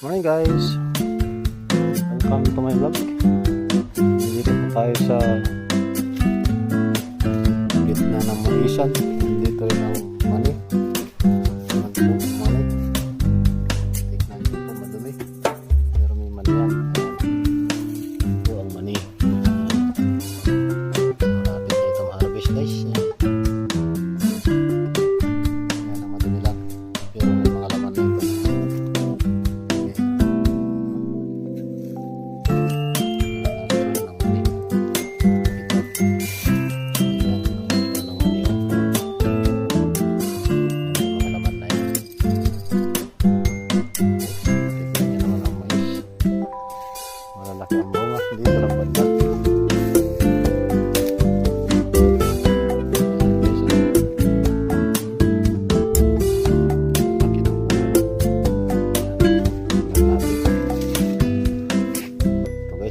Morning guys! Welcome to my vlog. Dito po tayo sa gitna ng maisan.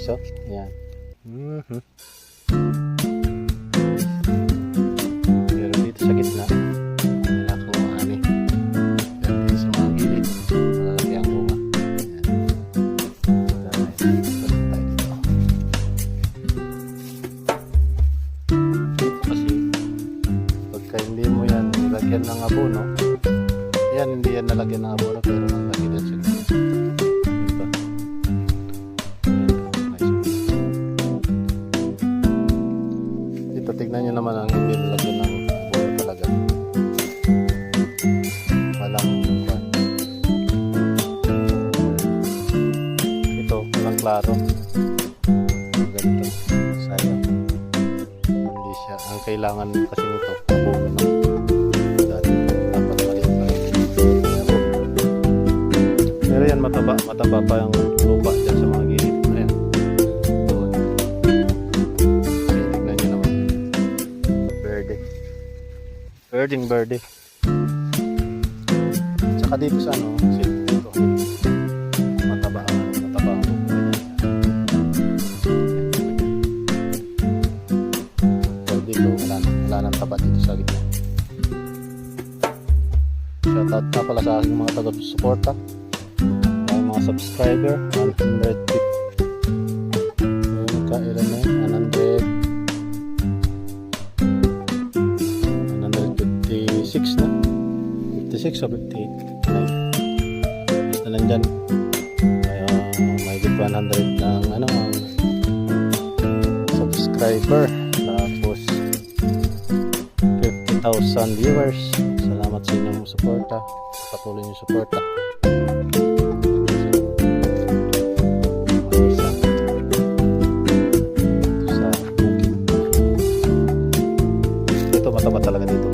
Guys, oh. Ayan. Mhm. Pero dito sa gitna, wala akong maani. Pero dito sa mga gilid, malalaki ang bunga. Kasi, pagka hindi mo yan nilagyan ng abono, yan hindi yan nalagyan ng abono pero malaki din sa tignan nyo naman ang nilagyan ng abono talaga. Walang kwan. Ito, walang klaro. Ganito. Sayang. Hindi siya. Ang kailangan kasi nito, abono na. Dati, dapat maliit pa rin. Pero yan, mataba. Mataba pa yung lupa Verding verde. Tsaka dito sa ano, kasi dito. Mataba mataba. Pero dito, wala. Wala nang taba dito sa gitna. Shoutout na pala sa aking mga taga-suporta. Ang mga subscriber, 150. Ayun, kailan na yun? 56 o 58. 59. Basta nandyan. Kaya may 100 ng ano, ang subscriber. Tapos 50,000 viewers. Salamat sa inyong suporta. Patuloy niyo suporta. Mataba talaga. Dito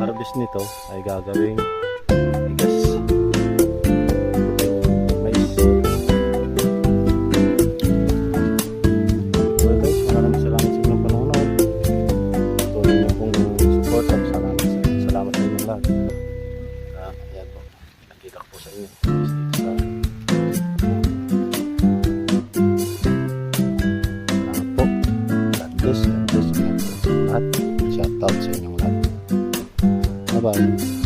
harvest nito ay gagawing bigas. Mais. Well guys, maraming salamat sa inyong panonood. Tuloy niyo pong support at salamat sa, salamat sa inyong lahat. Ah, ayan po. Nakita ko po sa inyo. Dito sa po. God bless. God bless. Sa lahat. Shout out sa inyong lahat. Bye-bye.